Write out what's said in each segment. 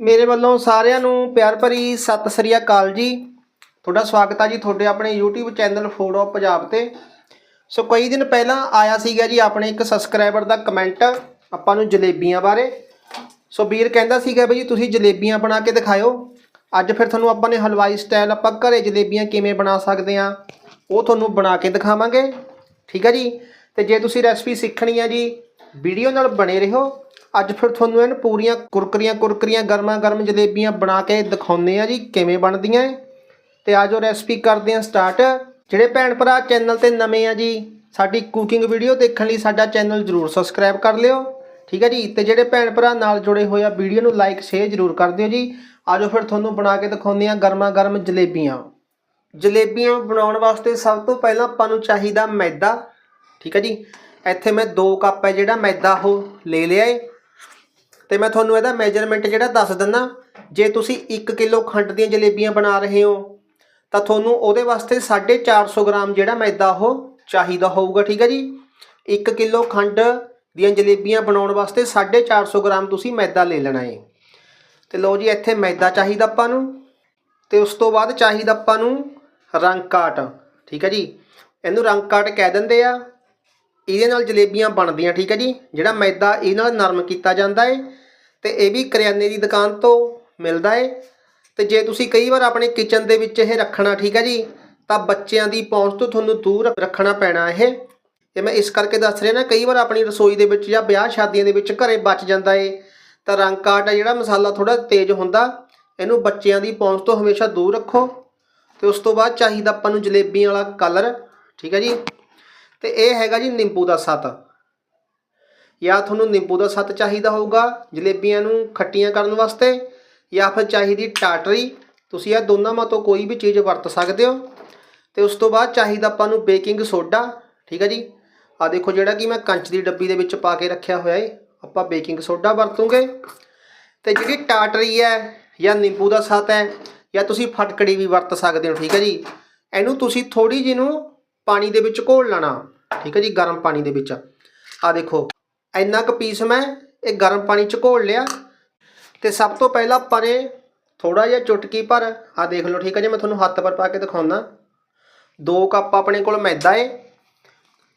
ਮੇਰੇ ਵੱਲੋਂ ਸਾਰਿਆਂ ਨੂੰ ਪਿਆਰ ਭਰੀ ਸਤਿ ਸ੍ਰੀ ਅਕਾਲ ਜੀ। ਤੁਹਾਡਾ ਸਵਾਗਤ ਆ ਜੀ ਤੁਹਾਡੇ ਆਪਣੇ YouTube channel food of Punjab ਤੇ। ਸੋ ਕਈ ਦਿਨ ਪਹਿਲਾਂ ਆਇਆ ਸੀਗਾ ਜੀ ਆਪਣੇ ਇੱਕ ਸਬਸਕ੍ਰਾਈਬਰ ਦਾ ਕਮੈਂਟ ਆਪਾਂ ਨੂੰ ਜਲੇਬੀਆਂ ਬਾਰੇ। ਸੋ ਵੀਰ ਕਹਿੰਦਾ ਸੀਗਾ ਬਈ ਤੁਸੀਂ ਜਲੇਬੀਆਂ ਬਣਾ ਕੇ ਦਿਖਾਇਓ। ਅੱਜ ਫਿਰ ਤੁਹਾਨੂੰ ਆਪਾਂ ਨੇ ਹਲਵਾਈ ਸਟਾਈਲ ਆਪਾਂ ਘਰੇ ਜਲੇਬੀਆਂ ਕਿਵੇਂ ਬਣਾ ਸਕਦੇ ਆ, ਉਹ ਤੁਹਾਨੂੰ ਬਣਾ ਕੇ ਦਿਖਾਵਾਂਗੇ। ਠੀਕ ਹੈ ਜੀ? ਤੇ ਜੇ ਤੁਸੀਂ ਰੈਸਪੀ ਸਿੱਖਣੀ ਹੈ ਜੀ, ਵੀਡੀਓ ਨਾਲ ਬਣੇ ਰਹੋ। ਅੱਜ ਫਿਰ ਤੁਹਾਨੂੰ ਇਹਨ ਪੂਰੀਆਂ ਕੁਰਕਰੀਆਂ ਕੁਰਕਰੀਆਂ, ਗਰਮਾ ਗਰਮ ਜਲੇਬੀਆਂ ਬਣਾ ਕੇ ਦਿਖਾਉਂਦੇ ਆ ਜੀ, ਕਿਵੇਂ ਬਣਦੀਆਂ ਏ ਤੇ ਆਜੋ ਰੈਸਪੀ ਕਰਦੇ ਹਾਂ ਸਟਾਰਟ ਜਿਹੜੇ ਭੈਣ ਭਰਾ ਚੈਨਲ ਤੇ ਨਵੇਂ ਆ ਜੀ, ਸਾਡੀ ਕੁਕਿੰਗ ਵੀਡੀਓ ਦੇਖਣ ਲਈ ਸਾਡਾ ਚੈਨਲ ਜਰੂਰ ਸਬਸਕ੍ਰਾਈਬ ਕਰ ਲਿਓ। ਠੀਕ ਹੈ ਜੀ, ਤੇ ਜਿਹੜੇ ਭੈਣ ਭਰਾ ਨਾਲ ਜੁੜੇ ਹੋਏ ਆ ਵੀਡੀਓ ਨੂੰ ਲਾਈਕ ਸ਼ੇਅਰ ਜਰੂਰ ਕਰ ਦਿਓ ਜੀ। ਆਜੋ ਫਿਰ ਤੁਹਾਨੂੰ ਬਣਾ ਕੇ ਦਿਖਾਉਂਦੇ ਆ ਗਰਮਾ ਗਰਮ ਜਲੇਬੀਆਂ। ਜਲੇਬੀਆਂ ਬਣਾਉਣ ਵਾਸਤੇ ਸਭ ਤੋਂ ਪਹਿਲਾਂ ਆਪਾਂ ਨੂੰ ਚਾਹੀਦਾ ਮੈਦਾ। ਠੀਕ ਹੈ ਜੀ, ਇੱਥੇ ਮੈਂ 2 ਕੱਪ ਹੈ ਜਿਹੜਾ ਮੈਦਾ ਉਹ ਲੈ ਲਿਆ ਏ। ਤੇ ਮੈਂ ਤੁਹਾਨੂੰ ਇਹਦਾ ਮੈਜਰਮੈਂਟ ਜਿਹੜਾ ਦੱਸ ਦਿੰਦਾ, ਜੇ ਤੁਸੀਂ 1 ਕਿਲੋ ਖੰਡ ਦੀਆਂ ਜਲੇਬੀਆਂ ਬਣਾ ਰਹੇ ਹੋ, ਤਾਂ ਤੁਹਾਨੂੰ ਉਹਦੇ ਵਾਸਤੇ 450 ਗ੍ਰਾਮ ਜਿਹੜਾ ਮੈਦਾ ਉਹ ਚਾਹੀਦਾ ਹੋਊਗਾ, ਠੀਕ ਹੈ ਜੀ? 1 ਕਿਲੋ ਖੰਡ ਦੀਆਂ ਜਲੇਬੀਆਂ ਬਣਾਉਣ ਵਾਸਤੇ 450 ਗ੍ਰਾਮ ਤੁਸੀਂ ਮੈਦਾ ਲੈ ਲੈਣਾ ਹੈ ਤੇ ਲਓ ਜੀ, ਇੱਥੇ ਮੈਦਾ ਚਾਹੀਦਾ ਆਪਾਂ ਨੂੰ, ਤੇ ਉਸ ਤੋਂ ਬਾਅਦ ਚਾਹੀਦਾ ਆਪਾਂ ਨੂੰ ਰੰਗ ਕਾਟ, ਠੀਕ ਹੈ ਜੀ? ਇਹਨੂੰ ਰੰਗ ਕਾਟ ਕਹਿ ਦਿੰਦੇ ਆ। ਇਹਦੇ ਨਾਲ ਜਲੇਬੀਆਂ ਬਣਦੀਆਂ, ਠੀਕ ਹੈ ਜੀ? ਜਿਹੜਾ ਮੈਦਾ ਇਹ ਨਾਲ ਨਰਮ ਕੀਤਾ ਜਾਂਦਾ ਹੈ ਤੇ ਇਹ ਵੀ ਕਰਿਆਨੇ ਦੀ ਦੁਕਾਨ ਤੋਂ ਮਿਲਦਾ ਏ। ਤੇ ਜੇ ਤੁਸੀਂ ਕਈ ਵਾਰ ਆਪਣੇ ਕਿਚਨ ਦੇ ਵਿੱਚ ਇਹ ਰੱਖਣਾ, ਠੀਕ ਹੈ ਜੀ, ਤਾਂ ਬੱਚਿਆਂ ਦੀ ਪਹੁੰਚ ਤੋਂ ਤੁਹਾਨੂੰ ਦੂਰ ਰੱਖਣਾ ਪੈਣਾ ਇਹ। ਇਹ ਮੈਂ ਇਸ ਕਰਕੇ ਦੱਸ ਰਿਹਾ ਨਾ, ਕਈ ਵਾਰ ਆਪਣੀ ਰਸੋਈ ਦੇ ਵਿੱਚ ਜਾਂ ਵਿਆਹ ਸ਼ਾਦੀਆਂ ਦੇ ਵਿੱਚ ਘਰੇ ਬਚ ਜਾਂਦਾ ਏ। ਤਾਂ ਰੰਗ ਕਾਟ ਆ ਜਿਹੜਾ ਮਸਾਲਾ ਥੋੜਾ ਤੇਜ਼ ਹੁੰਦਾ, ਇਹਨੂੰ ਬੱਚਿਆਂ ਦੀ ਪਹੁੰਚ ਤੋਂ ਹਮੇਸ਼ਾ ਦੂਰ ਰੱਖੋ। ਤੇ ਉਸ ਤੋਂ ਬਾਅਦ ਚਾਹੀਦਾ ਆਪਾਂ ਨੂੰ ਜਲੇਬੀਆਂ ਵਾਲਾ ਕਲਰ, ਠੀਕ ਹੈ ਜੀ। ਤੇ ਇਹ ਹੈਗਾ ਜੀ ਨਿੰਬੂ ਦਾ ਸੱਤ। ਜਾਂ ਤੁਹਾਨੂੰ ਨਿੰਬੂ ਦਾ ਸੱਤ ਚਾਹੀਦਾ ਹੋਊਗਾ, ਜਲੇਬੀਆਂ ਨੂੰ ਖੱਟੀਆਂ ਕਰਨ ਵਾਸਤੇ, ਜਾਂ ਫਿਰ ਚਾਹੀਦੀ ਟਾਟਰੀ, ਤੁਸੀਂ ਇਹ ਦੋਨਾਂ ਮਾ ਤੋਂ ਕੋਈ ਵੀ ਚੀਜ਼ ਵਰਤ ਸਕਦੇ ਹੋ। ਤੇ ਉਸ ਤੋਂ ਬਾਅਦ ਚਾਹੀਦਾ ਆਪਾਂ ਨੂੰ ਬੇਕਿੰਗ ਸੋਡਾ, ਠੀਕ ਹੈ ਜੀ? ਆ ਦੇਖੋ ਜਿਹੜਾ ਕਿ ਮੈਂ ਕੰਚ ਦੀ ਡੱਬੀ ਦੇ ਵਿੱਚ ਪਾ ਕੇ ਰੱਖਿਆ ਹੋਇਆ ਹੈ ਆਪਾਂ ਬੇਕਿੰਗ ਸੋਡਾ ਵਰਤੂਗੇ। ਤੇ ਜਿਹੜੀ ਟਾਟਰੀ ਹੈ, ਜਾਂ ਨਿੰਬੂ ਦਾ ਸੱਤ ਹੈ, ਜਾਂ ਤੁਸੀਂ ਫਟਕੜੀ ਵੀ ਵਰਤ ਸਕਦੇ ਹੋ, ਠੀਕ ਹੈ ਜੀ? ਇਹਨੂੰ ਤੁਸੀਂ ਥੋੜੀ ਜਿਹੀ ਨੂੰ ਪਾਣੀ ਦੇ ਵਿੱਚ ਘੋਲ ਲੈਣਾ, ਠੀਕ ਹੈ ਜੀ? ਗਰਮ ਪਾਣੀ ਦੇ ਵਿੱਚ। ਆ ਦੇਖੋ ਇੰਨਾ ਕੁ ਪੀਸ ਮੈਂ ਇਹ ਗਰਮ ਪਾਣੀ ਚ ਘੋਲ ਲਿਆ ਤੇ ਸਭ ਤੋਂ ਪਹਿਲਾਂ ਆਪਾਂ ਨੇ ਥੋੜਾ ਜਿਹਾ ਚੁਟਕੀ ਭਰ ਆ ਦੇਖ ਲਓ ਠੀਕ ਹੈ ਜੀ, ਮੈਂ ਤੁਹਾਨੂੰ ਹੱਥ ਪਰ ਪਾ ਕੇ ਦਿਖਾਉਣਾ 2 ਕੱਪ ਆਪਣੇ ਕੋਲ ਮੈਦਾ ਏ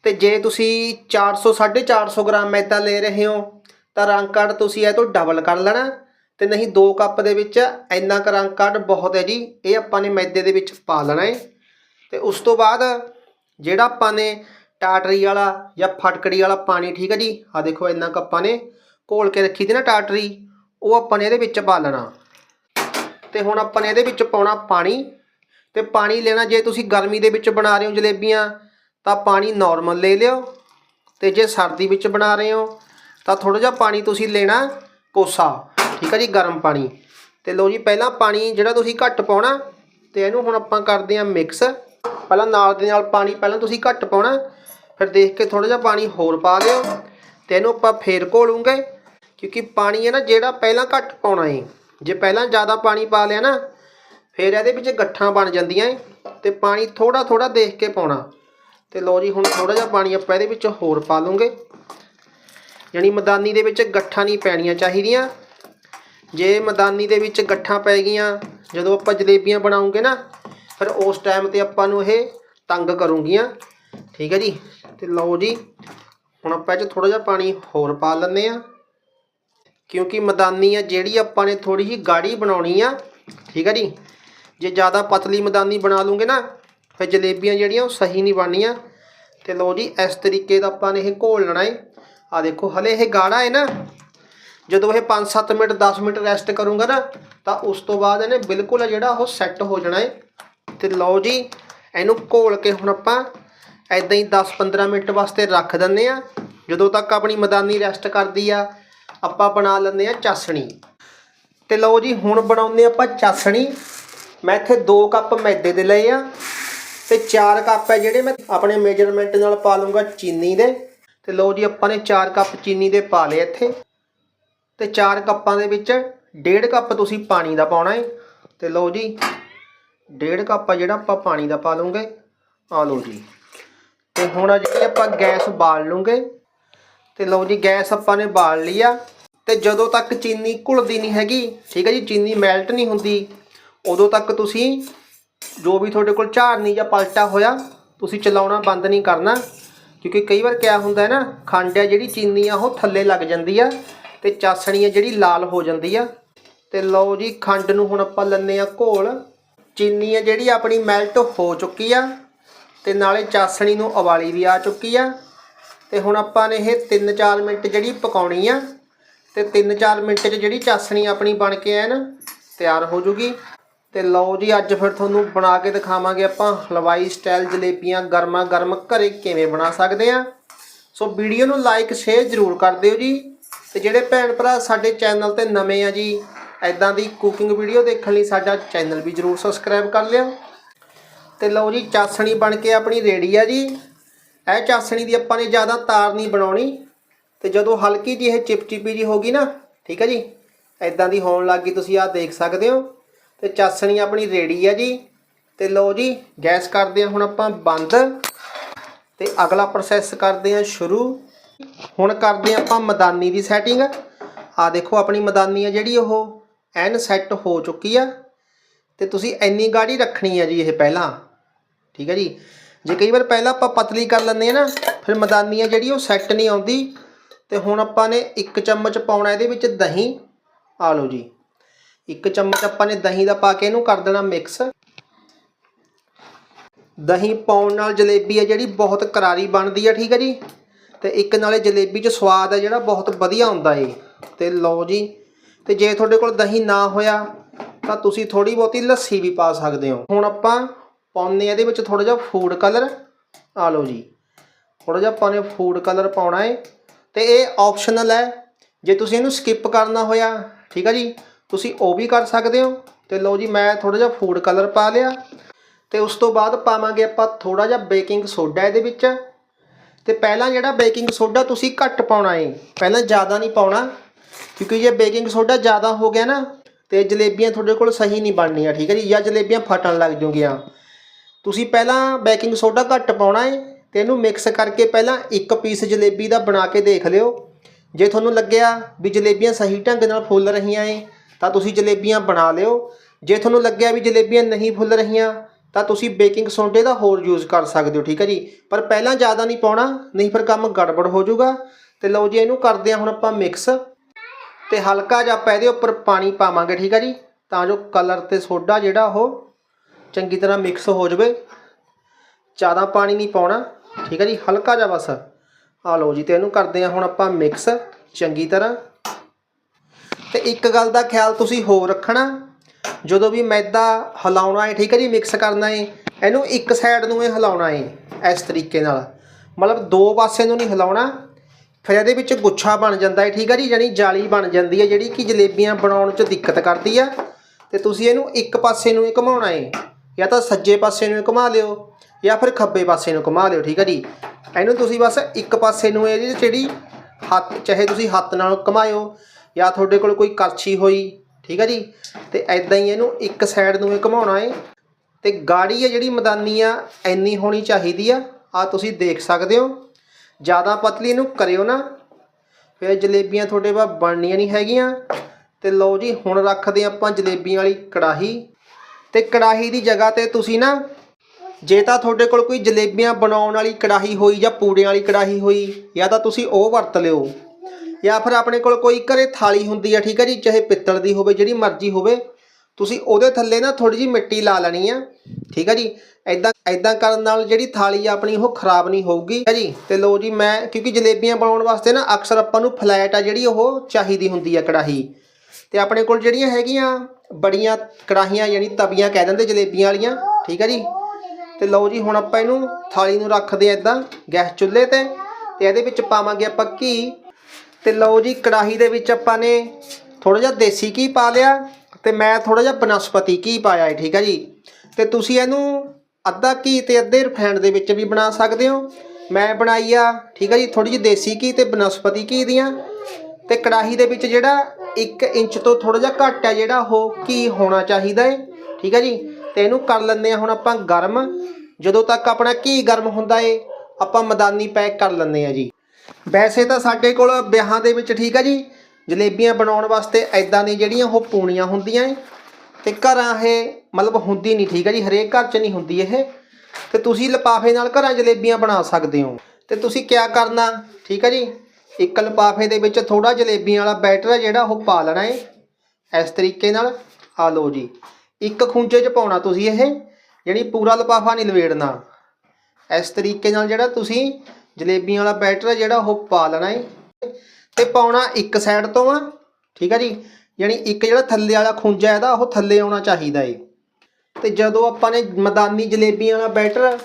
ਤੇ ਜੇ ਤੁਸੀਂ 400 450 ਗ੍ਰਾਮ ਮੈਦਾ ਲੈ ਰਹੇ ਹੋ, ਤਾਂ ਰੰਗ ਕਾਰਡ ਤੁਸੀਂ ਇਹ ਤੋਂ ਡਬਲ ਕਰ ਲੈਣਾ। ਤੇ ਨਹੀਂ 2 ਕੱਪ ਦੇ ਵਿੱਚ ਇੰਨਾ ਕੁ ਰੰਗ ਕਾਰਡ ਬਹੁਤ ਹੈ ਜੀ, ਇਹ ਆਪਾਂ ਨੇ ਮੈਦੇ ਦੇ ਵਿੱਚ ਪਾ ਲੈਣਾ ਏ। ਤੇ ਉਸ ਤੋਂ ਬਾਅਦ ਜਿਹੜਾ ਆਪਾਂ ਨੇ ਟਾਟਰੀ ਵਾਲਾ ਜਾਂ ਫਟਕੜੀ ਵਾਲਾ ਪਾਣੀ, ਠੀਕ ਹੈ ਜੀ? ਆ ਦੇਖੋ ਇੰਨਾ ਕੁ ਆਪਾਂ ਨੇ ਘੋਲ ਕੇ ਰੱਖੀ ਦੀ ਨਾ ਟਾਟਰੀ, ਉਹ ਆਪਾਂ ਨੇ ਇਹਦੇ ਵਿੱਚ ਪਾ ਲੈਣਾ ਤੇ ਹੁਣ ਆਪਾਂ ਨੇ ਇਹਦੇ ਵਿੱਚ ਪਾਉਣਾ ਪਾਣੀ। ਤੇ ਪਾਣੀ ਲੈਣਾ, ਜੇ ਤੁਸੀਂ ਗਰਮੀ ਦੇ ਵਿੱਚ ਬਣਾ ਰਹੇ ਹੋ ਜਲੇਬੀਆਂ, ਤਾਂ ਪਾਣੀ ਨਾਰਮਲ ਲੈ ਲਿਓ। ਤੇ ਜੇ ਸਰਦੀ ਵਿੱਚ ਬਣਾ ਰਹੇ ਹੋ, ਤਾਂ ਥੋੜਾ ਜਿਹਾ ਪਾਣੀ ਤੁਸੀਂ ਲੈਣਾ ਕੋਸਾ, ਠੀਕ ਹੈ ਜੀ, ਗਰਮ ਪਾਣੀ। ਤੇ ਲਓ ਜੀ, ਪਹਿਲਾਂ ਪਾਣੀ ਜਿਹੜਾ ਤੁਸੀਂ ਘੱਟ ਪਾਉਣਾ, ਤੇ ਇਹਨੂੰ ਹੁਣ ਆਪਾਂ ਕਰਦੇ ਹਾਂ ਮਿਕਸ ਪਹਿਲਾਂ ਨਾਲ ਦੇ ਨਾਲ ਪਾਣੀ ਪਹਿਲਾਂ ਤੁਸੀਂ ਘੱਟ ਪਾਉਣਾ ਫਿਰ ਦੇਖ ਕੇ ਥੋੜਾ ਜਿਹਾ ਪਾਣੀ ਹੋਰ ਪਾ ਲਿਓ ਤੇ ਇਹਨੂੰ ਆਪਾਂ ਫੇਰ ਘੋਲੂਗੇ ਕਿਉਂਕਿ ਪਾਣੀ ਹੈ ਨਾ ਜਿਹੜਾ ਪਹਿਲਾਂ ਘੱਟ ਪਾਉਣਾ ਏ। ਜੇ ਪਹਿਲਾਂ ਜ਼ਿਆਦਾ ਪਾਣੀ ਪਾ ਲਿਆ ਨਾ, ਫਿਰ ਇਹਦੇ ਵਿੱਚ ਗੱਠਾਂ ਬਣ ਜਾਂਦੀਆਂ ਏ ਤੇ ਪਾਣੀ ਥੋੜਾ ਥੋੜਾ ਦੇਖ ਕੇ ਪਾਉਣਾ। ਤੇ ਲਓ ਜੀ ਹੁਣ ਥੋੜਾ ਜਿਹਾ ਪਾਣੀ ਆਪਾਂ ਇਹਦੇ ਵਿੱਚ ਹੋਰ ਪਾ ਲੂੰਗੇ। ਯਾਨੀ ਮਦਾਨੀ ਦੇ ਵਿੱਚ ਗੱਠਾਂ ਨਹੀਂ ਪੈਣੀਆਂ ਚਾਹੀਦੀਆਂ। ਜੇ ਮਦਾਨੀ ਦੇ ਵਿੱਚ ਗੱਠਾਂ ਪੈ ਗਈਆਂ, ਜਦੋਂ ਆਪਾਂ ਜਲੇਬੀਆਂ ਬਣਾਉਂਗੇ ਨਾ, ਫਿਰ ਉਸ ਟਾਈਮ ਤੇ ਆਪਾਂ ਨੂੰ ਇਹ ਤੰਗ ਕਰੂੰਗੀਆਂ। ਠੀਕ ਹੈ ਜੀ? ਤੇ ਲਓ ਜੀ, ਹੁਣ ਆਪਾਂ ਇਹ 'ਚ ਥੋੜਾ ਜਿਹਾ ਪਾਣੀ ਹੋਰ ਪਾ ਲੈਂਦੇ ਆ ਕਿਉਂਕਿ ਮਦਾਨੀ ਆ, ਜਿਹੜੀ ਆਪਾਂ ਨੇ ਥੋੜੀ ਜਿਹੀ ਗਾੜੀ ਬਣਾਉਣੀ ਆ, ਠੀਕ ਆ ਜੀ? ਜੇ ਜ਼ਿਆਦਾ ਪਤਲੀ ਮਦਾਨੀ ਬਣਾ ਲੂੰਗੇ ਨਾ, ਫਿਰ ਜਲੇਬੀਆਂ ਜਿਹੜੀਆਂ ਉਹ ਸਹੀ ਨਹੀਂ ਬਣਨੀਆਂ। ਤੇ ਲਓ ਜੀ, ਇਸ ਤਰੀਕੇ ਦਾ ਆਪਾਂ ਨੇ ਇਹ ਘੋਲ ਲੈਣਾ ਏ। ਆ ਦੇਖੋ, ਹਲੇ ਇਹ ਗਾੜਾ ਹੈ ਨਾ। ਜਦੋਂ ਇਹ 5-7 ਮਿੰਟ 10 ਮਿੰਟ ਰੈਸਟ ਕਰੂੰਗਾ ਨਾ, ਤਾਂ ਉਸ ਤੋਂ ਬਾਅਦ ਇਹਨੇ ਬਿਲਕੁਲ ਜਿਹੜਾ ਉਹ ਸੈੱਟ ਹੋ ਜਾਣਾ ਏ। ਤੇ ਲਓ ਜੀ, ਇਹਨੂੰ ਘੋਲ ਕੇ ਹੁਣ ਆਪਾਂ ਐਦਾਂ ਹੀ 10-15 ਮਿੰਟ ਵਾਸਤੇ ਰੱਖ ਦਿੰਦੇ ਆ ਜਦੋਂ ਤੱਕ ਆਪਣੀ ਮਦਾਨੀ ਰੈਸਟ ਕਰਦੀ ਆ, ਆਪਾਂ ਬਣਾ ਲੈਂਦੇ ਆ ਚਾਸਣੀ। ਤੇ ਲਓ ਜੀ, ਹੁਣ ਬਣਾਉਂਦੇ ਆਪਾਂ ਚਾਸਣੀ। ਮੈਂ ਇੱਥੇ 2 ਕੱਪ ਮੈਦੇ ਦੇ ਲਏ ਆ ਤੇ 4 ਕੱਪ ਹੈ ਜਿਹੜੇ ਮੈਂ ਆਪਣੇ ਮੇਜਰਮੈਂਟ ਨਾਲ ਪਾ ਲੂੰਗਾ ਚੀਨੀ ਦੇ। ਤੇ ਲਓ ਜੀ, ਆਪਾਂ ਨੇ 4 ਕੱਪ ਚੀਨੀ ਦੇ ਪਾ ਲਏ ਇੱਥੇ। ਤੇ 4 ਕੱਪਾਂ ਦੇ ਵਿੱਚ 1.5 ਕੱਪ ਤੁਸੀਂ ਪਾਣੀ ਦਾ ਪਾਉਣਾ ਹੈ ਤੇ ਲਓ ਜੀ 1.5 ਕੱਪ ਆ ਜਿਹੜਾ ਆਪਾਂ ਪਾਣੀ ਦਾ ਪਾ ਲੂੰਗੇ ਆ ਲਓ ਜੀ। ਤੇ ਹੁਣ ਆ ਜਿਹੜੀ ਆਪਾਂ ਗੈਸ ਬਾਲ ਲੂੰਗੇ, ਤੇ ਲਓ ਜੀ ਗੈਸ ਆਪਾਂ ਨੇ ਬਾਲ ਲਈ ਆ, ਤੇ ਜਦੋਂ ਤੱਕ ਚੀਨੀ ਘੁਲਦੀ ਨਹੀਂ ਹੈਗੀ, ਠੀਕ ਹੈ ਜੀ, ਚੀਨੀ ਮੈਲਟ ਨਹੀਂ ਹੁੰਦੀ, ਉਦੋਂ ਤੱਕ ਤੁਸੀਂ ਜੋ ਵੀ ਤੁਹਾਡੇ ਕੋਲ ਝਾੜਨੀ ਜਾਂ ਪਲਟਾ ਹੋਇਆ, ਤੁਸੀਂ ਚਲਾਉਣਾ ਬੰਦ ਨਹੀਂ ਕਰਨਾ, ਕਿਉਂਕਿ ਕਈ ਵਾਰ ਕਿਆ ਹੁੰਦਾ ਹੈ ਨਾ, ਖੰਡ ਹੈ ਜਿਹੜੀ ਚੀਨੀ ਆ, ਉਹ ਥੱਲੇ ਲੱਗ ਜਾਂਦੀ ਆ, ਤੇ ਚਾਸਣੀ ਆ ਜਿਹੜੀ ਲਾਲ ਹੋ ਜਾਂਦੀ ਆ, ਤੇ ਲਓ ਜੀ ਖੰਡ ਨੂੰ ਹੁਣ ਆਪਾਂ ਲੈਂਦੇ ਆ ਘੋਲ, ਚੀਨੀ ਆ ਜਿਹੜੀ ਆਪਣੀ ਮੈਲਟ ਹੋ ਚੁੱਕੀ ਆ ਤੇ ਨਾਲੇ ਚਾਸਣੀ ਨੂੰ ਉਬਾਲੀ ਵੀ ਆ ਚੁੱਕੀ ਆ। ਤੇ ਹੁਣ ਆਪਾਂ ਨੇ ਇਹ 3-4 ਮਿੰਟ ਜਿਹੜੀ ਪਕਾਉਣੀ ਆ, ਤੇ 3-4 ਮਿੰਟ 'ਚ ਜਿਹੜੀ ਚਾਸਣੀ ਆਪਣੀ ਬਣ ਕੇ ਐਨ ਤਿਆਰ ਹੋ ਜੂਗੀ। ਤੇ ਲਓ ਜੀ, ਅੱਜ ਫਿਰ ਤੁਹਾਨੂੰ ਬਣਾ ਕੇ ਦਿਖਾਵਾਂਗੇ ਆਪਾਂ ਹਲਵਾਈ ਸਟਾਈਲ ਜਲੇਬੀਆਂ ਗਰਮਾ ਗਰਮ ਘਰੇ ਕਿਵੇਂ ਬਣਾ ਸਕਦੇ ਆ। ਸੋ ਵੀਡੀਓ ਨੂੰ ਲਾਈਕ, ਸ਼ੇਅਰ ਜ਼ਰੂਰ ਕਰ ਦਿਓ ਜੀ। ਤੇ ਜਿਹੜੇ ਭੈਣ ਭਰਾ ਸਾਡੇ ਚੈਨਲ ਤੇ ਨਵੇਂ ਆ ਜੀ ਐਦਾਂ ਦੀ ਕੁਕਿੰਗ ਵੀਡੀਓ ਦੇਖਣ ਲਈ ਸਾਡਾ ਚੈਨਲ ਵੀ ਜ਼ਰੂਰ ਸਬਸਕ੍ਰਾਈਬ ਕਰ ਲਿਓ। ਤੇ ਲਓ ਜੀ, ਚਾਸਣੀ ਬਣ ਕੇ ਆਪਣੀ ਰੈਡੀ ਆ ਜੀ। ਇਹ ਚਾਸਣੀ ਦੀ ਆਪਾਂ ਨੇ ਜ਼ਿਆਦਾ ਤਾਰ ਨਹੀਂ ਬਣਾਉਣੀ। ਤੇ ਜਦੋਂ ਹਲਕੀ ਜੀ ਇਹ ਚਿਪਚਿਪੀ ਜੀ ਹੋਗੀ ਨਾ, ਠੀਕ ਹੈ ਜੀ ਐਦਾਂ ਦੀ ਹੋਣ ਲੱਗੀ ਤੁਸੀਂ ਆਹ ਦੇਖ ਸਕਦੇ ਹੋ। ਤੇ ਚਾਸਣੀ ਆਪਣੀ ਰੇੜੀ ਆ ਜੀ। ਤੇ ਲਓ ਜੀ, ਗੈਸ ਕਰਦੇ ਹਾਂ ਹੁਣ ਆਪਾਂ ਬੰਦ। ਤੇ ਅਗਲਾ ਪ੍ਰੋਸੈਸ ਕਰਦੇ ਹਾਂ ਸ਼ੁਰੂ। ਹੁਣ ਕਰਦੇ ਆ ਆਪਾਂ ਮਦਾਨੀ ਦੀ ਸੈਟਿੰਗ ਆ ਦੇਖੋ ਆਪਣੀ ਮਦਾਨੀ ਆ ਜਿਹੜੀ ਉਹ, ਐਨ ਸੈੱਟ ਹੋ ਚੁੱਕੀ ਆ। ਤੇ ਤੁਸੀਂ ਇੰਨੀ ਗਾੜੀ ਰੱਖਣੀ ਆ ਜੀ ਇਹ ਪਹਿਲਾਂ। ਠੀਕ ਹੈ ਜੀ? ਜੇ ਕਈ ਵਾਰ ਪਹਿਲਾਂ ਆਪਾਂ ਪਤਲੀ ਕਰ ਲੈਂਦੇ ਆ ਨਾ, ਫਿਰ ਮਦਾਨੀ ਆ ਜਿਹੜੀ ਉਹ ਸੈੱਟ ਨਹੀਂ ਆਉਂਦੀ। ਤੇ ਹੁਣ ਆਪਾਂ ਨੇ ਇੱਕ ਚਮਚ ਪਾਉਣਾ ਇਹਦੇ ਵਿੱਚ ਦਹੀਂ। ਆ ਲਓ ਜੀ। ਇੱਕ ਚਮਚ ਆਪਾਂ ਨੇ ਦਹੀਂ ਦਾ ਪਾ ਕੇ ਇਹਨੂੰ ਕਰ ਦੇਣਾ ਮਿਕਸ ਦਹੀਂ ਪਾਉਣ ਨਾਲ ਜਲੇਬੀ ਆ ਜਿਹੜੀ ਬਹੁਤ ਕਰਾਰੀ ਬਣਦੀ ਆ, ਠੀਕ ਹੈ ਜੀ? ਤੇ ਇੱਕ ਨਾਲੇ ਜਲੇਬੀ 'ਚ ਸਵਾਦ ਆ ਜਿਹੜਾ ਬਹੁਤ ਵਧੀਆ ਆਉਂਦਾ ਏ। ਤੇ ਲਓ ਜੀ। ਤੇ ਜੇ ਤੁਹਾਡੇ ਕੋਲ ਦਹੀਂ ਨਾ ਹੋਇਆ, ਤਾਂ ਤੁਸੀਂ ਥੋੜੀ ਬਹੁਤੀ ਲੱਸੀ ਵੀ ਪਾ ਸਕਦੇ ਹੋ। ਹੁਣ ਆਪਾਂ ਪਾਉਂਦੇ ਪਾਉਨੇ ਇਹਦੇ ਵਿੱਚ ਥੋੜਾ ਜਿਹਾ ਫੂਡ ਕਲਰ ਆ ਲਓ ਜੀ। ਥੋੜਾ ਜਿਹਾ ਆਪਾਂ ਨੇ ਫੂਡ ਕਲਰ ਪਾਉਣਾ ਏ ਤੇ ਇਹ ਆਪਸ਼ਨਲ ਹੈ। ਜੇ ਤੁਸੀਂ ਇਹਨੂੰ ਸਕਿਪ ਕਰਨਾ ਹੋਇਆ, ਠੀਕ ਹੈ ਜੀ, ਤੁਸੀਂ ਉਹ ਵੀ ਕਰ ਸਕਦੇ ਹੋ। ਤੇ ਲਓ ਜੀ, ਮੈਂ ਥੋੜਾ ਜਿਹਾ ਫੂਡ ਕਲਰ ਪਾ ਲਿਆ। ਤੇ ਉਸ ਤੋਂ ਬਾਅਦ ਪਾਵਾਂਗੇ ਆਪਾਂ ਥੋੜਾ ਜਿਹਾ ਬੇਕਿੰਗ ਸੋਡਾ ਇਹਦੇ ਵਿੱਚ। ਤੇ ਪਹਿਲਾਂ ਜਿਹੜਾ ਬੇਕਿੰਗ ਸੋਡਾ ਤੁਸੀਂ ਘੱਟ ਪਾਉਣਾ ਏ ਪਹਿਲਾਂ ਜ਼ਿਆਦਾ ਨਹੀਂ ਪਾਉਣਾ। ਕਿਉਂਕਿ ਜੇ ਬੇਕਿੰਗ ਸੋਡਾ ਜ਼ਿਆਦਾ ਹੋ ਗਿਆ ਨਾ, ਤੇ ਜਲੇਬੀਆਂ ਤੁਹਾਡੇ ਕੋਲ ਸਹੀ ਨਹੀਂ ਬਣਨੀਆਂ, ਠੀਕ ਹੈ ਜੀ, ਜਾਂ ਜਲੇਬੀਆਂ ਫਟਣ ਲੱਗ ਜੂਗੀਆਂ ਤੁਸੀਂ ਪਹਿਲਾਂ ਬੇਕਿੰਗ ਸੋਡਾ ਘੱਟ ਪਾਉਣਾ ਏ ਤੇ ਇਹਨੂੰ ਮਿਕਸ ਕਰਕੇ ਪਹਿਲਾਂ ਇੱਕ ਪੀਸ ਜਲੇਬੀ ਦਾ ਬਣਾ ਕੇ ਦੇਖ ਲਿਓ। ਜੇ ਤੁਹਾਨੂੰ ਲੱਗਿਆ ਵੀ ਜਲੇਬੀਆਂ ਸਹੀ ਢੰਗ ਨਾਲ ਫੁੱਲ ਰਹੀਆਂ ਏ, ਤਾਂ ਤੁਸੀਂ ਜਲੇਬੀਆਂ ਬਣਾ ਲਿਓ। ਜੇ ਤੁਹਾਨੂੰ ਲੱਗਿਆ ਵੀ ਜਲੇਬੀਆਂ ਨਹੀਂ ਫੁੱਲ ਰਹੀਆਂ, ਤਾਂ ਤੁਸੀਂ ਬੇਕਿੰਗ ਸੋਡੇ ਦਾ ਹੋਰ ਯੂਜ਼ ਕਰ ਸਕਦੇ ਹੋ, ਠੀਕ ਹੈ ਜੀ? ਪਰ ਪਹਿਲਾਂ ਜ਼ਿਆਦਾ ਨਹੀਂ ਪਾਉਣਾ, ਨਹੀਂ ਫਿਰ ਕੰਮ ਗੜਬੜ ਹੋ ਜਾਊਗਾ। ਤੇ ਲਓ ਜੀ, ਇਹਨੂੰ ਕਰਦੇ ਹਾਂ ਹੁਣ ਆਪਾਂ ਮਿਕਸ ਤੇ ਹਲਕਾ ਜਿਹਾ ਆਪਾਂ ਇਹਦੇ ਉੱਪਰ ਪਾਣੀ ਪਾਵਾਂਗੇ, ਠੀਕ ਹੈ ਜੀ? ਤਾਂ ਜੋ ਕਲਰ ਤੇ ਸੋਡਾ ਜਿਹੜਾ ਉਹ ਚੰਗੀ ਤਰ੍ਹਾਂ ਮਿਕਸ ਹੋ ਜਾਵੇ। ਜ਼ਿਆਦਾ ਪਾਣੀ ਨਹੀਂ ਪਾਉਣਾ। ਠੀਕ ਹੈ ਜੀ, ਹਲਕਾ ਜਿਹਾ ਬਸ। ਆ ਲਓ ਜੀ, ਤੇ ਇਹਨੂੰ ਕਰਦੇ ਹਾਂ ਹੁਣ ਆਪਾਂ ਮਿਕਸ ਚੰਗੀ ਤਰ੍ਹਾਂ। ਤੇ ਇੱਕ ਗੱਲ ਦਾ ਖਿਆਲ ਤੁਸੀਂ ਹੋਰ ਰੱਖਣਾ। ਜਦੋਂ ਵੀ ਮੈਦਾ ਹਿਲਾਉਣਾ ਹੈ, ਠੀਕ ਹੈ ਜੀ ਮਿਕਸ ਕਰਨਾ ਹੈ, ਇਹਨੂੰ ਇੱਕ ਸਾਈਡ ਨੂੰ ਇਹ ਹਿਲਾਉਣਾ ਹੈ, ਇਸ ਤਰੀਕੇ ਨਾਲ। ਮਤਲਬ ਦੋ ਪਾਸੇ ਨੂੰ ਨਹੀਂ ਹਿਲਾਉਣਾ। ਫਿਰ ਇਹਦੇ ਵਿੱਚ ਗੁੱਛਾ ਬਣ ਜਾਂਦਾ ਹੈ, ਠੀਕ ਹੈ ਜੀ ਜਾਨੀ ਜਾਲੀ ਬਣ ਜਾਂਦੀ ਹੈ, ਜਿਹੜੀ ਕਿ ਜਲੇਬੀਆਂ ਬਣਾਉਣ 'ਚ ਦਿੱਕਤ ਕਰਦੀ ਆ ਤੇ ਤੁਸੀਂ ਇਹਨੂੰ ਇੱਕ ਪਾਸੇ ਨੂੰ ਹੀ ਘੁਮਾਉਣਾ ਹੈ। ਜਾਂ ਤਾਂ ਸੱਜੇ ਪਾਸੇ ਨੂੰ ਹੀ ਘੁਮਾ ਲਿਓ, ਜਾਂ ਫਿਰ ਖੱਬੇ ਪਾਸੇ ਨੂੰ ਘੁਮਾ ਲਿਓ, ਠੀਕ ਹੈ ਜੀ? ਇਹਨੂੰ ਤੁਸੀਂ ਬਸ ਇੱਕ ਪਾਸੇ ਨੂੰ ਇਹਦੀ ਜਿਹੜੀ ਹੱਥ, ਚਾਹੇ ਤੁਸੀਂ ਹੱਥ ਨਾਲ ਘੁਮਾਇਓ, ਜਾਂ ਤੁਹਾਡੇ ਕੋਲ ਕੋਈ ਕਰਛੀ ਹੋਈ, ਠੀਕ ਹੈ ਜੀ? ਤੇ ਐਦਾਂ ਹੀ ਇਹਨੂੰ ਇੱਕ ਸਾਈਡ ਨੂੰ ਇਹ ਘੁਮਾਉਣਾ ਹੈ। ਤੇ ਗਾੜੀ ਹੈ ਜਿਹੜੀ ਮਦਾਨੀ ਆ ਐਨੀ ਹੋਣੀ ਚਾਹੀਦੀ ਆ ਆ ਤੁਸੀਂ ਦੇਖ ਸਕਦੇ ਹੋ। ਜ਼ਿਆਦਾ ਪਤਲੀ ਇਹਨੂੰ ਕਰਿਓ ਨਾ। ਫਿਰ ਜਲੇਬੀਆਂ ਤੁਹਾਡੇ ਵਾ ਬਣਨੀਆਂ ਨਹੀਂ ਹੈਗੀਆਂ। ਤੇ ਲਓ ਜੀ, ਹੁਣ ਰੱਖਦੇ ਆਪਾਂ ਜਲੇਬੀਆਂ ਵਾਲੀ ਕੜਾਹੀ। ਤੇ ਕੜਾਹੀ ਦੀ ਜਗ੍ਹਾ ਤੇ ਤੁਸੀਂ ਨਾ, ਜੇ ਤਾਂ ਤੁਹਾਡੇ ਕੋਲ ਕੋਈ ਜਲੇਬੀਆਂ ਬਣਾਉਣ ਵਾਲੀ ਕੜਾਹੀ ਹੋਈ ਜਾਂ ਪੂੜਿਆਂ ਵਾਲੀ ਕੜਾਹੀ ਹੋਈ, ਜਾਂ ਤਾਂ ਤੁਸੀਂ ਉਹ ਵਰਤ ਲਿਓ। ਜਾਂ ਫਿਰ ਆਪਣੇ ਕੋਲ ਕੋਈ ਘਰੇ ਥਾਲੀ ਹੁੰਦੀ ਆ, ਠੀਕ ਹੈ ਜੀ, ਚਾਹੇ ਪਿੱਤਲ ਦੀ ਹੋਵੇ, ਜਿਹੜੀ ਮਰਜ਼ੀ ਹੋਵੇ, ਤੁਸੀਂ ਉਹਦੇ ਥੱਲੇ ਨਾ ਥੋੜੀ ਜਿਹੀ ਮਿੱਟੀ ਲਾ ਲੈਣੀ ਆ, ਠੀਕ ਹੈ ਜੀ। ਐਦਾਂ ਐਦਾਂ ਕਰਨ ਨਾਲ ਜਿਹੜੀ ਥਾਲੀ ਆ ਆਪਣੀ ਉਹ ਖਰਾਬ ਨਹੀਂ ਹੋਊਗੀ, ਠੀਕ ਹੈ ਜੀ। ਤੇ ਲਓ ਜੀ, ਮੈਂ, ਕਿਉਂਕਿ ਜਲੇਬੀਆਂ ਬਣਾਉਣ ਵਾਸਤੇ ਨਾ ਅਕਸਰ ਆਪਾਂ ਨੂੰ ਫਲੈਟ ਆ ਜਿਹੜੀ ਉਹ ਚਾਹੀਦੀ ਹੁੰਦੀ ਆ ਕੜਾਹੀ। ਤੇ ਆਪਣੇ ਕੋਲ ਜਿਹੜੀਆਂ ਹੈਗੀਆਂ ਬੜੀਆਂ ਕੜਾਹੀਆਂ ਯਾਨੀ ਤਵੀਆਂ ਕਹਿ ਦਿੰਦੇ ਜਲੇਬੀਆਂ ਵਾਲੀਆਂ, ਠੀਕ ਹੈ ਜੀ? ਤੇ ਲਓ ਜੀ, ਹੁਣ ਆਪਾਂ ਇਹਨੂੰ ਥਾਲੀ ਨੂੰ ਰੱਖਦੇ ਆ ਇਦਾਂ, ਗੈਸ ਚੁੱਲ੍ਹੇ ਤੇ ਤੇ ਇਹਦੇ ਵਿੱਚ ਪਾਵਾਂਗੇ ਆਪਾਂ ਘੀ। ਤੇ ਲਓ ਜੀ, ਕੜਾਹੀ ਦੇ ਵਿੱਚ ਆਪਾਂ ਨੇ ਥੋੜਾ ਜਿਹਾ ਦੇਸੀ ਘੀ ਪਾ ਲਿਆ, ਤੇ ਮੈਂ ਥੋੜਾ ਜਿਹਾ ਬਨਸਪਤੀ ਘੀ ਪਾਇਆ ਹੈ, ਠੀਕ ਹੈ ਜੀ? ਤੇ ਤੁਸੀਂ ਇਹਨੂੰ ਅੱਧਾ ਘੀ ਤੇ ਅੱਧੇ ਰਿਫਾਈਂਡ ਦੇ ਵਿੱਚ ਵੀ ਬਣਾ ਸਕਦੇ ਹੋ। ਮੈਂ ਬਣਾਈ ਆ, ਠੀਕ ਹੈ ਜੀ ਥੋੜੀ ਜਿਹੀ ਦੇਸੀ ਘੀ ਤੇ ਬਨਸਪਤੀ ਘੀ ਦੀਆਂ। ਤੇ ਕੜਾਹੀ ਦੇ ਵਿੱਚ ਜਿਹੜਾ 1 ਇੰਚ ਤੋਂ ਥੋੜਾ ਜਿਹਾ ਘੱਟ ਹੈ ਜਿਹੜਾ, ਉਹ ਘੀ ਹੋਣਾ ਚਾਹੀਦਾ ਹੈ ਠੀਕ ਹੈ ਜੀ? ਤੇ ਇਹਨੂੰ ਕਰ ਲੈਂਦੇ ਆ ਹੁਣ ਆਪਾਂ ਗਰਮ। ਜਦੋਂ ਤੱਕ ਆਪਣਾ ਘੀ ਗਰਮ ਹੁੰਦਾ ਏ, ਆਪਾਂ ਮਦਾਨੀ ਪੈਕ ਕਰ ਲੈਂਦੇ ਆ ਜੀ। ਵੈਸੇ ਤਾਂ ਸਾਡੇ ਕੋਲ ਵਿਆਹਾਂ ਦੇ ਵਿੱਚ ਠੀਕ ਹੈ ਜੀ, ਜਲੇਬੀਆਂ ਬਣਾਉਣ ਵਾਸਤੇ ਐਦਾਂ ਦੀ ਜਿਹੜੀਆਂ ਉਹ ਪੂਣੀਆਂ ਹੁੰਦੀਆਂ ਏ। ਤੇ ਘਰਾਂ ਇਹ ਮਤਲਬ ਹੁੰਦੀ ਨਹੀਂ, ਠੀਕ ਹੈ ਜੀ? ਹਰੇਕ ਘਰ 'ਚ ਨਹੀਂ ਹੁੰਦੀ ਇਹ। ਤੇ ਤੁਸੀਂ ਲਿਫਾਫੇ ਨਾਲ ਘਰਾਂ ਜਲੇਬੀਆਂ ਬਣਾ ਸਕਦੇ ਹੋ। ਤੇ ਤੁਸੀਂ ਕਿਆ ਕਰਨਾ? ਠੀਕ ਹੈ ਜੀ? ਇੱਕ ਲਿਫਾਫੇ ਦੇ ਵਿੱਚ ਥੋੜਾ ਜਲੇਬੀਆਂ ਵਾਲਾ ਬੈਟਰ ਹੈ ਜਿਹੜਾ ਉਹ ਪਾ ਲੈਣਾ ਏ। ਇਸ ਤਰੀਕੇ ਨਾਲ ਆ ਲਓ ਜੀ। ਇੱਕ ਖੁੰਝੇ 'ਚ ਪਾਉਣਾ ਤੁਸੀਂ ਇਹ ਜਿਹੜੀ ਪੂਰਾ ਲਿਫਾਫਾ ਨਹੀਂ ਲਵੇੜਨਾ ਇਸ ਤਰੀਕੇ ਨਾਲ ਜਿਹੜਾ ਤੁਸੀਂ ਜਲੇਬੀਆਂ ਵਾਲਾ ਬੈਟਰ ਹੈ ਜਿਹੜਾ ਉਹ ਪਾ ਲੈਣਾ ਏ। ਤੇ ਪਾਉਣਾ ਇੱਕ ਸਾਈਡ ਤੋਂ ਆ, ਠੀਕ ਹੈ ਜੀ? ਯਾਨੀ ਇੱਕ ਜਿਹੜਾ ਥੱਲੇ ਵਾਲਾ ਖੁੰਝਾ ਇਹਦਾ, ਉਹ ਥੱਲੇ ਆਉਣਾ ਚਾਹੀਦਾ ਏ। ਤੇ ਜਦੋਂ ਆਪਾਂ ਨੇ ਮਦਾਨੀ ਜਲੇਬੀਆਂ ਵਾਲਾ ਬੈਟਰ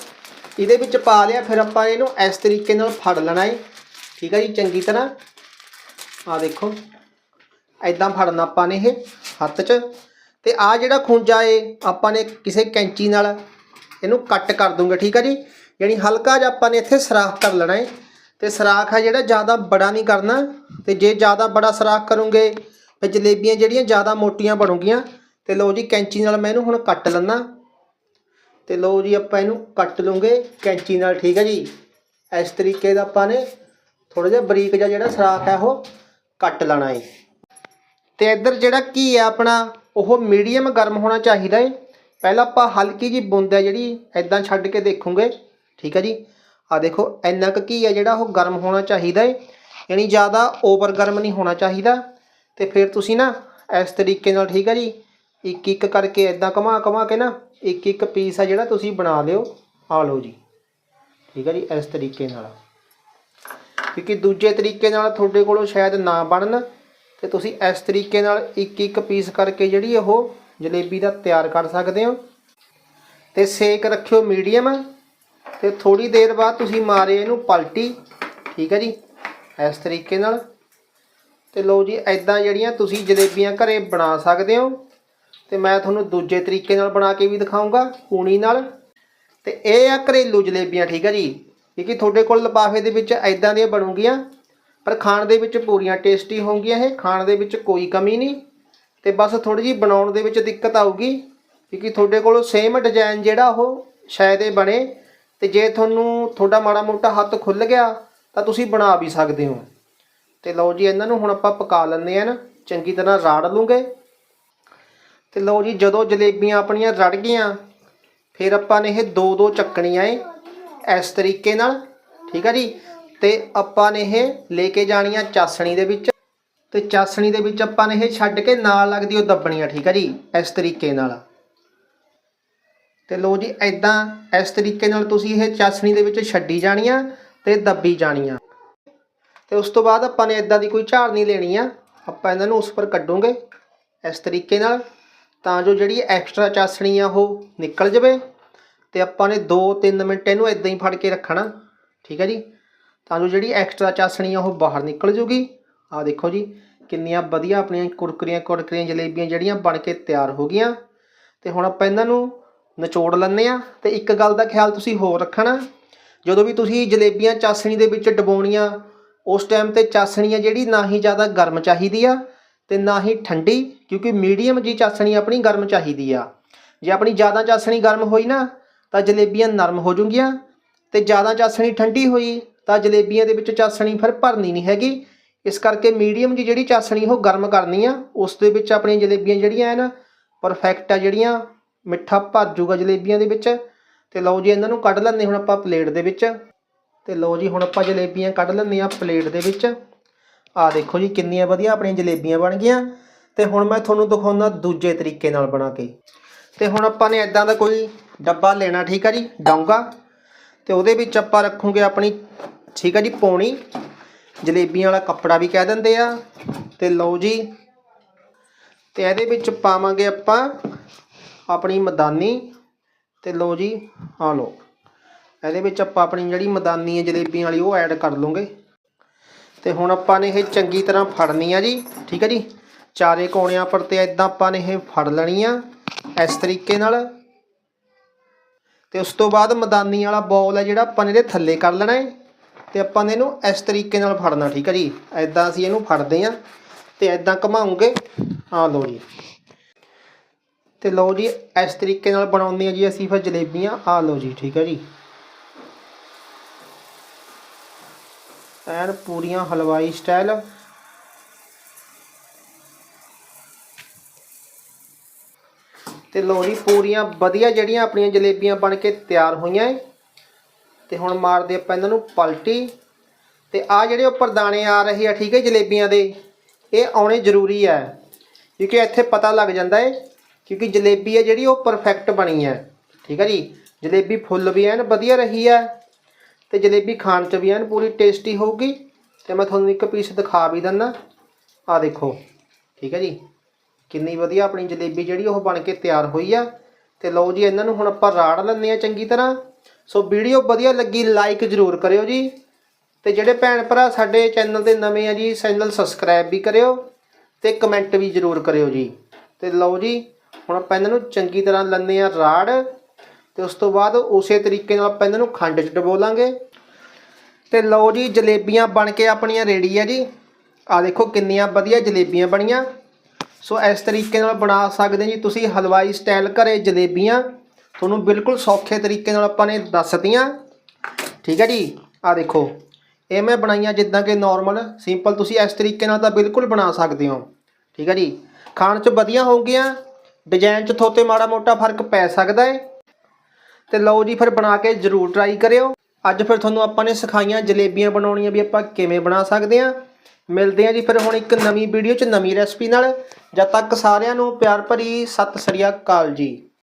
ਇਹਦੇ ਵਿੱਚ ਪਾ ਲਿਆ, ਫਿਰ ਆਪਾਂ ਇਹਨੂੰ ਇਸ ਤਰੀਕੇ ਨਾਲ ਫੜ ਲੈਣਾ ਏ। ਠੀਕ ਹੈ ਜੀ, ਚੰਗੀ ਤਰ੍ਹਾਂ। ਆ ਦੇਖੋ ਐਦਾਂ ਫੜਨਾ ਆਪਾਂ ਨੇ ਇਹ ਹੱਥ 'ਚ। ਤੇ ਆ ਜਿਹੜਾ ਖੁੰਝਾ ਏ, ਆਪਾਂ ਨੇ ਕਿਸੇ ਕੈਂਚੀ ਨਾਲ ਇਹਨੂੰ ਕੱਟ ਕਰ ਦੂੰਗੇ, ਠੀਕ ਹੈ ਜੀ। ਯਾਨੀ ਹਲਕਾ ਜਿਹਾ ਆਪਾਂ ਨੇ ਇੱਥੇ ਸਰਾਖ ਕਰ ਲੈਣਾ ਏ। ਤੇ ਸਰਾਖ ਹੈ ਜਿਹੜਾ ਜ਼ਿਆਦਾ ਬੜਾ ਨਹੀਂ ਕਰਨਾ। ਤੇ ਜੇ ਜ਼ਿਆਦਾ ਬੜਾ ਸਰਾਖ ਕਰੋਗੇ, ਫਿਰ ਜਲੇਬੀਆਂ ਜਿਹੜੀਆਂ ਜ਼ਿਆਦਾ ਮੋਟੀਆਂ ਬਣੂਗੀਆਂ, ਤੇ ਲਓ ਜੀ, ਕੈਂਚੀ ਨਾਲ ਮੈਂ ਇਹਨੂੰ ਹੁਣ ਕੱਟ ਲੈਣਾ ਤੇ ਲਓ ਜੀ, ਆਪਾਂ ਇਹਨੂੰ ਕੱਟ ਲਵਾਂਗੇ ਕੈਂਚੀ ਨਾਲ, ਠੀਕ ਹੈ ਜੀ। ਇਸ ਤਰੀਕੇ ਦਾ ਆਪਾਂ ਨੇ ਥੋੜਾ ਜਿਹਾ ਬਰੀਕ ਜਿਹਾ ਜਿਹੜਾ ਸਰਾਖ ਹੈ ਉਹ ਕੱਟ ਲੈਣਾ ਏ। ਤੇ ਇੱਧਰ ਜਿਹੜਾ ਕੀ ਹੈ ਆਪਣਾ, ਉਹ ਮੀਡੀਅਮ ਗਰਮ ਹੋਣਾ ਚਾਹੀਦਾ ਏ। ਪਹਿਲਾਂ ਆਪਾਂ ਹਲਕੀ ਜੀ ਬੂੰਦ ਹੈ ਜਿਹੜੀ ਐਦਾਂ ਛੱਡ ਕੇ ਦੇਖੋਗੇ। ਠੀਕ ਹੈ ਜੀ? ਆ ਦੇਖੋ, ਇੰਨਾ ਕੁ ਕੀ ਹੈ ਜਿਹੜਾ, ਉਹ ਗਰਮ ਹੋਣਾ ਚਾਹੀਦਾ ਏ। ਯਾਨੀ ਜ਼ਿਆਦਾ ਓਵਰ ਗਰਮ ਨਹੀਂ ਹੋਣਾ ਚਾਹੀਦਾ। ਤੇ ਫਿਰ ਤੁਸੀਂ ਨਾ, ਇਸ ਤਰੀਕੇ ਨਾਲ, ਠੀਕ ਹੈ ਜੀ? ਇੱਕ ਇੱਕ ਕਰਕੇ ਐਦਾਂ ਘਮਾ ਘੁਮਾ ਕੇ ਨਾ ਇੱਕ ਇੱਕ ਪੀਸ ਆ ਜਿਹੜਾ ਤੁਸੀਂ ਬਣਾ ਲਿਓ। ਆ ਲਓ ਜੀ। ਠੀਕ ਹੈ ਜੀ, ਇਸ ਤਰੀਕੇ ਨਾਲ। ਕਿਉਂਕਿ ਦੂਜੇ ਤਰੀਕੇ ਨਾਲ ਤੁਹਾਡੇ ਕੋਲੋਂ ਸ਼ਾਇਦ ਨਾ ਬਣਨ ਤੇ ਤੁਸੀਂ ਇਸ ਤਰੀਕੇ ਨਾਲ ਇੱਕ ਇੱਕ ਪੀਸ ਕਰਕੇ ਜਿਹੜੀ ਉਹ ਜਲੇਬੀ ਦਾ ਤਿਆਰ ਕਰ ਸਕਦੇ ਹੋ। ਤੇ ਸੇਕ ਰੱਖਿਓ ਮੀਡੀਅਮ ਤੇ ਥੋੜੀ ਦੇਰ ਬਾਅਦ ਤੁਸੀਂ ਮਾਰੇ ਇਹਨੂੰ ਪਲਟੀ, ਠੀਕ ਹੈ ਜੀ, ਇਸ ਤਰੀਕੇ ਨਾਲ। ਤੇ ਲਓ ਜੀ ਐਦਾਂ ਜਿਹੜੀਆਂ ਤੁਸੀਂ ਜਲੇਬੀਆਂ ਘਰੇ ਬਣਾ ਸਕਦੇ ਹੋ। ਤੇ ਮੈਂ ਤੁਹਾਨੂੰ ਦੂਜੇ ਤਰੀਕੇ ਨਾਲ ਬਣਾ ਕੇ ਵੀ ਦਿਖਾਉਂਗਾ ਕੂਣੀ ਨਾਲ। ਤੇ ਇਹ ਆ ਘਰੇਲੂ ਜਲੇਬੀਆਂ, ਠੀਕ ਹੈ ਜੀ। ਕਿਉਂਕਿ ਤੁਹਾਡੇ ਕੋਲ ਲਿਫਾਫੇ ਦੇ ਵਿੱਚ ਐਦਾਂ ਦੀਆਂ ਬਣੂਗੀਆਂ, ਪਰ ਖਾਣ ਦੇ ਵਿੱਚ ਪੂਰੀਆਂ ਟੇਸਟੀ ਹੋਣਗੀਆਂ ਇਹ, ਖਾਣ ਦੇ ਵਿੱਚ ਕੋਈ ਕਮੀ ਨਹੀਂ। ਤੇ ਬਸ ਥੋੜੀ ਜੀ ਬਣਾਉਣ ਦੇ ਵਿੱਚ ਦਿੱਕਤ ਆਊਗੀ, ਕਿਉਂਕਿ ਤੁਹਾਡੇ ਕੋਲ ਸੇਮ ਡਿਜ਼ਾਈਨ ਜਿਹੜਾ ਉਹ ਸ਼ਾਇਦ ਇਹ ਬਣੇ। ਤੇ ਜੇ ਤੁਹਾਨੂੰ ਤੁਹਾਡਾ ਮਾੜਾ ਮੋਟਾ ਹੱਥ ਖੁੱਲ ਗਿਆ, ਤਾਂ ਤੁਸੀਂ ਬਣਾ ਵੀ ਸਕਦੇ ਹੋ। ਤੇ ਲਓ ਜੀ, ਇਹਨਾਂ ਨੂੰ ਹੁਣ ਆਪਾਂ ਪਕਾ ਲੈਂਦੇ ਆ ਨਾ, ਚੰਗੀ ਤਰ੍ਹਾਂ ਰਾੜ ਲੂੰਗੇ। ਤੇ ਲਓ ਜੀ, ਜਦੋਂ ਜਲੇਬੀਆਂ ਆਪਣੀਆਂ ਰੜ ਗਈਆਂ, ਫਿਰ ਆਪਾਂ ਨੇ ਇਹ ਦੋ ਦੋ ਚੱਕਣੀਆਂ ਏ। ਇਸ ਤਰੀਕੇ ਨਾਲ, ਠੀਕ ਹੈ ਜੀ? ਤੇ ਆਪਾਂ ਨੇ ਇਹ ਲੈ ਕੇ ਜਾਣੀਆਂ ਚਾਸਣੀ ਦੇ ਵਿੱਚ। ਤੇ ਚਾਸਣੀ ਦੇ ਵਿੱਚ ਆਪਾਂ ਨੇ ਇਹ ਛੱਡ ਕੇ ਨਾਲ ਲੱਗਦੀ ਉਹ ਦੱਬਣੀਆਂ ਠੀਕ ਆ ਜੀ? ਇਸ ਤਰੀਕੇ ਨਾਲ। ਤੇ ਲੋ ਜੀ ਐਦਾਂ ਇਸ ਤਰੀਕੇ ਨਾਲ ਤੁਸੀਂ ਇਹ ਚਾਸਣੀ ਦੇ ਵਿੱਚ ਛੱਡੀ ਜਾਣੀਆਂ ਤੇ ਦੱਬੀ ਜਾਣੀਆਂ ਤੇ ਉਸ ਤੋਂ ਬਾਅਦ ਆਪਾਂ ਨੇ ਐਦਾਂ ਦੀ ਕੋਈ ਝਾੜ ਨਹੀਂ ਲੈਣੀ ਆ। ਆਪਾਂ ਇਹਨਾਂ ਨੂੰ ਉਸ ਪਰ ਕੱਢੋਗੇ ਇਸ ਤਰੀਕੇ ਨਾਲ ਤਾਂ ਜੋ ਜਿਹੜੀ ਐਕਸਟਰਾ ਚਾਸਣੀ ਆ ਉਹ ਨਿਕਲ ਜਾਵੇ। ਤੇ ਆਪਾਂ ਨੇ 2-3 ਮਿੰਟ ਇਹਨੂੰ ਇਦਾਂ ਹੀ ਫੜ ਕੇ ਰੱਖਣਾ। ਠੀਕ ਹੈ ਜੀ? ਤਾਂ ਜੋ ਜਿਹੜੀ ਐਕਸਟਰਾ ਚਾਸਣੀ ਆ ਉਹ ਬਾਹਰ ਨਿਕਲ ਜੂਗੀ। ਆ ਦੇਖੋ ਜੀ, ਕਿੰਨੀਆਂ ਵਧੀਆ ਆਪਣੀਆਂ ਕੁਰਕਰੀਆਂ ਕੁਰਕਰੀਆਂ, ਜਲੇਬੀਆਂ ਜਿਹੜੀਆਂ ਬਣ ਕੇ ਤਿਆਰ ਹੋ ਗਈਆਂ। ਤੇ ਹੁਣ ਆਪਾਂ ਇਹਨਾਂ ਨੂੰ ਨਿਚੋੜ ਲੈਂਦੇ ਆ ਤੇ ਇੱਕ ਗੱਲ ਦਾ ਖਿਆਲ ਤੁਸੀਂ ਹੋਰ ਰੱਖਣਾ, ਜਦੋਂ ਵੀ ਤੁਸੀਂ ਜਲੇਬੀਆਂ ਚਾਸਣੀ ਦੇ ਵਿੱਚ ਡਬਾਉਣੀਆਂ, ਉਸ ਟਾਈਮ ਤੇ ਚਾਸਣੀ ਆ ਜਿਹੜੀ ਨਾ ਹੀ ਜ਼ਿਆਦਾ ਗਰਮ ਚਾਹੀਦੀ ਆ ਤੇ ਨਾ ਹੀ ਠੰਡੀ, ਕਿਉਂਕਿ ਮੀਡੀਅਮ ਜੀ ਚਾਸਣੀ ਆਪਣੀ ਗਰਮ ਚਾਹੀਦੀ ਆ। ਜੇ ਆਪਣੀ ਜ਼ਿਆਦਾ ਚਾਸਣੀ ਗਰਮ ਹੋਈ ਨਾ ਤਾਂ ਜਲੇਬੀਆਂ ਨਰਮ ਹੋ ਜੂਗੀਆਂ ਤੇ ਜ਼ਿਆਦਾ ਚਾਸਣੀ ਠੰਡੀ ਹੋਈ ਤਾਂ ਜਲੇਬੀਆਂ ਦੇ ਵਿੱਚ ਚਾਸਣੀ ਫਿਰ ਭਰਨੀ ਨਹੀਂ ਹੈਗੀ। ਇਸ ਕਰਕੇ ਮੀਡੀਅਮ ਜੀ ਜਿਹੜੀ ਚਾਸਣੀ ਉਹ ਗਰਮ ਕਰਨੀ ਆ। ਉਸ ਦੇ ਵਿੱਚ ਆਪਣੀਆਂ ਜਲੇਬੀਆਂ ਜਿਹੜੀਆਂ ਹੈ ਨਾ ਪਰਫੈਕਟ ਆ ਜਿਹੜੀਆਂ, ਮਿੱਠਾ ਭਰ ਜੂਗਾ ਜਲੇਬੀਆਂ ਦੇ ਵਿੱਚ। ਤੇ ਲਓ ਜੀ ਇਹਨਾਂ ਨੂੰ ਕੱਢ ਲੈਂਦੇ ਹੁਣ ਆਪਾਂ ਪਲੇਟ ਦੇ ਵਿੱਚ। ਤੇ ਲਓ ਜੀ ਹੁਣ ਆਪਾਂ ਜਲੇਬੀਆਂ ਕੱਢ ਲੈਂਦੇ ਆ ਪਲੇਟ ਦੇ ਵਿੱਚ। ਆ ਦੇਖੋ ਜੀ ਕਿੰਨੀਆਂ ਵਧੀਆ ਆਪਣੀਆਂ ਜਲੇਬੀਆਂ ਬਣ ਗਈਆਂ। ਤੇ ਹੁਣ ਮੈਂ ਤੁਹਾਨੂੰ ਦਿਖਾਉਂਦਾ ਦੂਜੇ ਤਰੀਕੇ ਨਾਲ ਬਣਾ ਕੇ। ਤੇ ਹੁਣ ਆਪਾਂ ਨੇ ਇਦਾਂ ਦਾ ਕੋਈ ਡੱਬਾ ਲੈਣਾ, ਠੀਕ ਆ ਜੀ? ਡੋਂਗਾ। ਤੇ ਉਹਦੇ ਵਿੱਚ ਆਪਾਂ ਰੱਖੂਗੇ ਆਪਣੀ, ਠੀਕ ਆ ਜੀ, ਪੌਣੀ। ਜਲੇਬੀਆਂ ਵਾਲਾ ਕੱਪੜਾ ਵੀ ਕਹਿ ਦਿੰਦੇ ਆ। ਤੇ ਲਓ ਜੀ, ਤੇ ਇਹਦੇ ਵਿੱਚ ਪਾਵਾਂਗੇ ਆਪਾਂ ਆਪਣੀ ਮਦਾਨੀ। ਤੇ ਲਓ ਜੀ ਆ ਲਓ। ਇਹਦੇ ਵਿੱਚ ਆਪਾਂ ਆਪਣੀ ਜਿਹੜੀ ਮਦਾਨੀ ਹੈ, ਜਲੇਬੀਆਂ ਵਾਲੀ, ਉਹ ਐਡ ਕਰ ਲਵਾਂਗੇ। ਤੇ ਹੁਣ ਆਪਾਂ ਨੇ ਇਹ ਚੰਗੀ ਤਰ੍ਹਾਂ ਫੜਨੀ ਆ ਜੀ, ਠੀਕ ਹੈ ਜੀ? ਚਾਰੇ ਕੋਣਿਆਂ ਪਰ ਤੇ ਇਦਾਂ ਆਪਾਂ ਨੇ ਇਹ ਫੜ ਲੈਣੀ ਆ ਇਸ ਤਰੀਕੇ ਨਾਲ। ਤੇ ਉਸ ਤੋਂ ਬਾਅਦ ਮਦਾਨੀ ਵਾਲਾ ਬੋਲ ਹੈ ਜਿਹੜਾ ਆਪਾਂ ਨੇ ਇਹਦੇ ਥੱਲੇ ਕਰ ਲੈਣਾ ਹੈ। ਤੇ ਆਪਾਂ ਨੇ ਇਹਨੂੰ ਇਸ ਤਰੀਕੇ ਨਾਲ ਫੜਨਾ, ਠੀਕ ਹੈ ਜੀ? ਐਦਾਂ ਅਸੀਂ ਇਹਨੂੰ ਫੜਦੇ ਆ ਤੇ ਐਦਾਂ ਘਮਾਉਂਗੇ। ਆ ਲਓ ਜੀ। ਤੇ ਲਓ ਜੀ, ਇਸ ਤਰੀਕੇ ਨਾਲ ਬਣਾਉਂਦੇ ਆ ਜੀ ਅਸੀਂ ਫਿਰ ਜਲੇਬੀਆਂ। ਆ ਲਓ ਜੀ, ਠੀਕ ਹੈ ਜੀ। ਐਨ ਪੂਰੀਆਂ ਹਲਵਾਈ ਸਟਾਈਲ ਤੇ ਲੋ ਪੂਰੀਆਂ ਵਧੀਆ ਜਿਹੜੀਆਂ ਆਪਣੀਆਂ ਜਲੇਬੀਆਂ ਬਣ ਕੇ ਤਿਆਰ ਹੋਈਆਂ ਏ। ਤੇ ਹੁਣ ਮਾਰਦੇ ਆਪਾਂ ਇਹਨਾਂ ਨੂੰ ਪਲਟੀ। ਤੇ ਆ ਜਿਹੜੇ ਉੱਪਰ ਦਾਣੇ ਆ ਰਹੇ ਆ, ਠੀਕ ਹੈ, ਜਲੇਬੀਆਂ ਦੇ, ਇਹ ਆਉਣੇ ਜ਼ਰੂਰੀ ਹੈ ਕਿਉਂਕਿ ਇੱਥੇ ਪਤਾ ਲੱਗ ਜਾਂਦਾ ਏ, ਕਿਉਂਕਿ ਜਲੇਬੀ ਹੈ ਜਿਹੜੀ ਉਹ ਪਰਫੈਕਟ ਬਣੀ ਹੈ ਠੀਕ ਹੈ ਜੀ, ਜਲੇਬੀ ਫੁੱਲ ਵੀ ਐਨ ਵਧੀਆ ਰਹੀ ਹੈ ਤੇ ਜਲੇਬੀ ਖਾਣ 'ਚ ਵੀ ਐਨ ਪੂਰੀ ਟੇਸਟੀ ਹੋਊਗੀ। ਤੇ ਮੈਂ ਤੁਹਾਨੂੰ ਇੱਕ ਪੀਸ ਦਿਖਾ ਵੀ ਦਿੰਦਾ। ਆ ਦੇਖੋ, ਠੀਕ ਹੈ ਜੀ। ਕਿੰਨੀ ਵਧੀਆ ਆਪਣੀ ਜਲੇਬੀ ਜਿਹੜੀ ਉਹ ਬਣ ਕੇ ਤਿਆਰ ਹੋਈ ਆ। ਤੇ ਲਓ ਜੀ, ਇਹਨਾਂ ਨੂੰ ਹੁਣ ਆਪਾਂ ਰਾੜ ਲੈਂਦੇ ਆ ਚੰਗੀ ਤਰ੍ਹਾਂ। ਸੋ ਵੀਡੀਓ ਵਧੀਆ ਲੱਗੀ ਲਾਈਕ ਜ਼ਰੂਰ ਕਰਿਓ ਜੀ। ਤੇ ਜਿਹੜੇ ਭੈਣ ਭਰਾ ਸਾਡੇ ਚੈਨਲ ਤੇ ਨਵੇਂ ਆ ਜੀ, ਚੈਨਲ ਸਬਸਕ੍ਰਾਈਬ ਵੀ ਕਰਿਓ ਤੇ ਕਮੈਂਟ ਵੀ ਜ਼ਰੂਰ ਕਰਿਓ ਜੀ। ਤੇ ਲਓ ਜੀ, ਹੁਣ ਆਪਾਂ ਇਹਨਾਂ ਨੂੰ ਚੰਗੀ ਤਰ੍ਹਾਂ ਲੈਂਦੇ ਆ ਰਾੜ। ਤੇ ਉਸ ਤੋਂ ਬਾਅਦ ਉਸੇ ਤਰੀਕੇ ਨਾਲ ਆਪਾਂ ਇਹਨਾਂ ਨੂੰ ਖੰਡ 'ਚ ਡਬੋ ਲਾਂਗੇ। ਤੇ ਲਓ ਜੀ, ਜਲੇਬੀਆਂ ਬਣ ਕੇ ਆਪਣੀਆਂ ਰੈਡੀ ਆ ਜੀ। ਆ ਦੇਖੋ ਕਿੰਨੀਆਂ ਵਧੀਆ ਜਲੇਬੀਆਂ ਬਣੀਆਂ। ਸੋ ਇਸ ਤਰੀਕੇ ਨਾਲ ਬਣਾ ਸਕਦੇ ਜੀ। ਤੁਸੀਂ ਹਲਵਾਈ ਸਟਾਈਲ ਘਰੇ ਜਲੇਬੀਆਂ ਤੁਹਾਨੂੰ ਬਿਲਕੁਲ ਸੌਖੇ ਤਰੀਕੇ ਨਾਲ ਆਪਾਂ ਨੇ ਦੱਸਤੀਆਂ। ਠੀਕ ਹੈ ਜੀ। ਆ ਦੇਖੋ, ਇਹ ਮੈਂ ਬਣਾਈਆਂ ਜਿੱਦਾਂ ਕਿ ਨਾਰਮਲ ਸਿੰਪਲ ਤੁਸੀਂ ਇਸ ਤਰੀਕੇ ਨਾਲ ਤਾਂ ਬਿਲਕੁਲ ਬਣਾ ਸਕਦੇ ਹੋ। ਠੀਕ ਹੈ ਜੀ। ਖਾਣ 'ਚ ਵਧੀਆ ਹੋਊਗੀਆਂ। ਡਿਜ਼ਾਈਨ 'ਚ ਥੋਤੇ ਮਾੜਾ ਮੋਟਾ ਫ਼ਰਕ ਪੈ ਸਕਦਾ ਹੈ। ਤੇ ਲਓ ਜੀ, ਫਿਰ ਬਣਾ ਕੇ ਜ਼ਰੂਰ ਟਰਾਈ ਕਰਿਓ। ਅੱਜ ਫਿਰ ਤੁਹਾਨੂੰ ਆਪਾਂ ਨੇ ਸਿਖਾਈਆਂ ਜਲੇਬੀਆਂ ਬਣਾਉਣੀਆਂ ਵੀ ਆਪਾਂ ਕਿਵੇਂ ਬਣਾ ਸਕਦੇ ਹਾਂ। ਮਿਲਦੇ ਹਾਂ ਜੀ ਫਿਰ ਹੁਣ ਇੱਕ ਨਵੀਂ ਵੀਡੀਓ 'ਚ ਨਵੀਂ ਰੈਸਪੀ ਨਾਲ। ਜਦ ਤੱਕ ਸਾਰਿਆਂ ਨੂੰ ਪਿਆਰ ਭਰੀ ਸਤਿ ਸ੍ਰੀ ਅਕਾਲ ਜੀ।